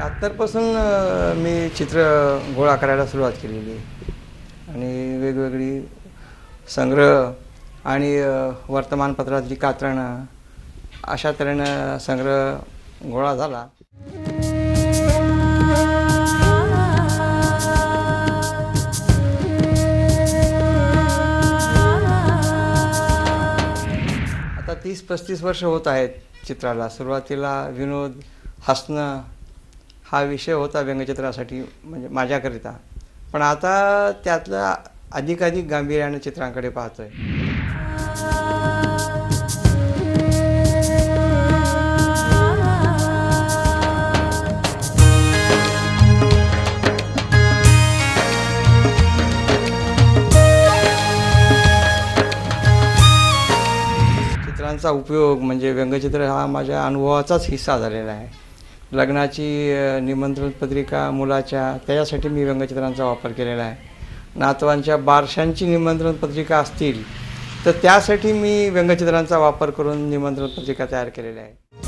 म्हणजे शहात्तरपासून मी चित्र गोळा करायला सुरुवात केलेली आणि वेगवेगळी संग्रह आणि वर्तमानपत्रातली कात्रणं अशा तऱ्हेनं संग्रह गोळा झाला. आता तीस पस्तीस वर्ष होत आहेत चित्राला. सुरुवातीला विनोद हसणं हा विषय होता व्यंगचित्रासाठी म्हणजे माझ्याकरिता. पण आता त्यातलं अधिकाधिक गांभीर्यानं चित्रांकडे पाहतोय. चित्रांचा उपयोग म्हणजे व्यंगचित्र हा माझ्या अनुभवाचाच हिस्सा झालेला आहे. लग्नाची निमंत्रण पत्रिका मुलाच्या त्याच्यासाठी मी व्यंगचित्रांचा वापर केलेला आहे. नातवांच्या बारशांची निमंत्रण पत्रिका असतील तर त्यासाठी मी व्यंगचित्रांचा वापर करून निमंत्रण पत्रिका तयार केलेल्या आहे